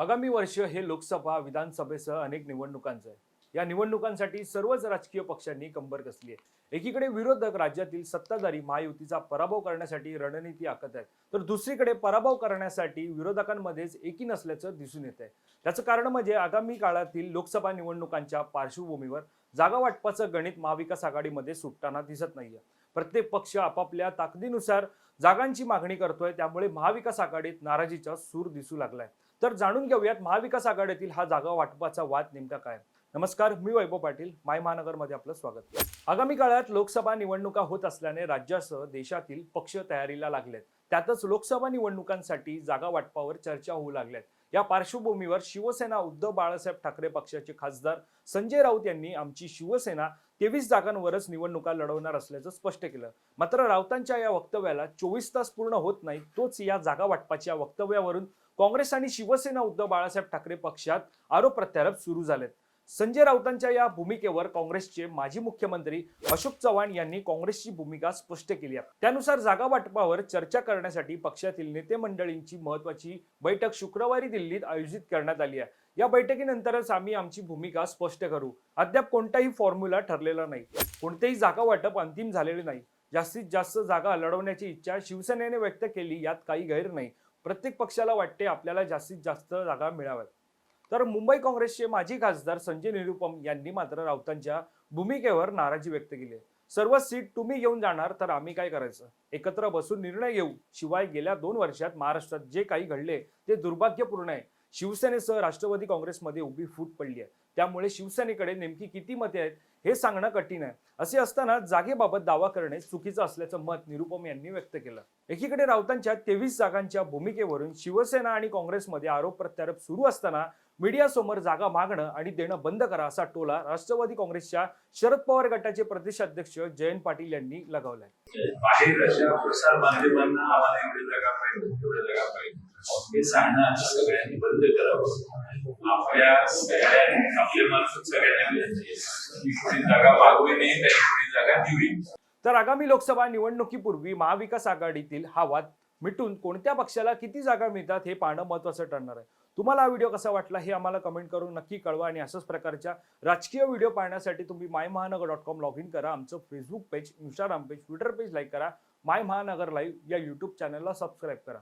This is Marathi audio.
आगामी वर्ष हे लोकसभा विधानसभेसह अनेक निवडणुकांचं आहे. या निवडणुकांसाठी सर्वच राजकीय पक्षांनी कंबर कसली आहे. एकीकडे विरोधक राज्यातील सत्ताधारी महायुतीचा पराभव करण्यासाठी रणनीती आखत आहेत. तर दुसरीकडे पराभव करण्यासाठी विरोधकांमध्येच एकी नसल्याचं दिसून येत आहे त्याचं कारण म्हणजे आगामी काळातील लोकसभा निवडणुकांच्या पार्श्वभूमीवर जागा वाटपाचं गणित महाविकास आघाडीमध्ये सुटताना दिसत नाहीये. प्रत्येक पक्ष आपापल्या ताकदीनुसार जागांची मागणी करतोय त्यामुळे महाविकास आघाडीत नाराजीचा सूर दिसू लागलाय. तर जाणून घेऊयात महाविकास आघाडीतील हा जागा वाटपाचा वाद नेमका काय? नमस्कार मी वैभव पाटील माय महानगरमध्ये आपलं स्वागत. आगामी काळात लोकसभा निवडणुका होत असल्याने राज्यासह देशातील पक्ष तयारीला लागलेत. त्यातच लोकसभा निवडणुकांसाठी जागा वाटपावर चर्चा होऊ लागल्यात. या पार्श्वभूमीवर शिवसेना उद्धव बाळासाहेब ठाकरे पक्षाचे खासदार संजय राऊत यांनी आमची शिवसेना तेवीस जागांवरच निवडणुका लढवणार असल्याचं स्पष्ट केलं. मात्र राऊतांच्या या वक्तव्याला चोवीस तास पूर्ण होत नाही तोच या जागा वाटपाच्या वक्तव्यावरून काँग्रेस आणि शिवसेना उद्धव बाळासाहेब ठाकरे पक्षात आरोप प्रत्यारोप सुरू झालेत. संजय राऊतांच्या या भूमिकेवर काँग्रेसचे माजी मुख्यमंत्री अशोक चव्हाण यांनी काँग्रेसची भूमिका स्पष्ट केली आहे. त्यानुसार जागा वाटपावर चर्चा करण्यासाठी पक्षातील नेते मंडळींची महत्वाची बैठक शुक्रवारी दिल्लीत आयोजित करण्यात आली आहे. या बैठकीनंतरच आम्ही आमची भूमिका स्पष्ट करू. अद्याप कोणताही फॉर्म्युला ठरलेला नाही. कोणतेही जागा वाटप अंतिम झालेले नाही. जास्तीत जास्त जागा लढवण्याची इच्छा शिवसेनेने व्यक्त केली यात काही गैर नाही. प्रत्येक पक्षाला वाटते आपल्याला जास्तीत जास्त जागा मिळाव्यात. तर मुंबई काँग्रेसचे माजी खासदार संजय निरुपम यांनी मात्र राऊतांच्या भूमिकेवर नाराजी व्यक्त केली आहे. सर्व सीट तुम्ही घेऊन जाणार तर आम्ही काय करायचं? एकत्र बसून निर्णय घेऊ. शिवाय गेल्या दोन वर्षात महाराष्ट्रात जे काही घडले ते दुर्भाग्यपूर्ण आहे. शिवसेनेसह राष्ट्रवादी काँग्रेसमध्ये उभी फूट पडली आहे. त्यामुळे शिवसेनेकडे नेमकी किती मते आहेत हे सांगणं कठीण आहे. असे असताना जागेबाबत दावा करणे चुकीचं असल्याचं मत निरुपम यांनी व्यक्त केलं. एकीकडे राऊतांच्या तेवीस जागांच्या भूमिकेवरून शिवसेना आणि काँग्रेसमध्ये आरोप प्रत्यारोप सुरू असताना मीडियासमोर जागा मागणं आणि देणं बंद करा असा टोला राष्ट्रवादी काँग्रेसच्या शरद पवार गटाचे प्रदेशाध्यक्ष जयंत पाटील यांनी लगावलाय. बाहेर अशा प्रसार माध्यमांना आम्हाला एवढी जागा पाहिजे एवढी जागा पाहिजे. हे सांगणं सगळ्यांनी बंद करावं. आपल्या सगळ्या आपल्या मार्फत सगळ्यांना कोणी जागा मागवी नाही कोणी जागा तर आगामी लोकसभा निवडणुकीपूर्वी महाविकास आघाडीतील हा वाद मिटून कोणत्या पक्षाला किती जागा मिळतात हे पाहणं महत्वाचं ठरणार आहे. तुम्हाला हा व्हिडिओ कसा वाटला हे आम्हाला कमेंट करून नक्की कळवा आणि अशाच प्रकारच्या राजकीय व्हिडिओ पाहण्यासाठी तुम्ही माय महानगर डॉट कॉम लॉग इन करा. आमचं Facebook page Instagram page Twitter page like करा. माय महानगर लाईव्ह या यूट्यूब चॅनलला सबस्क्राईब करा.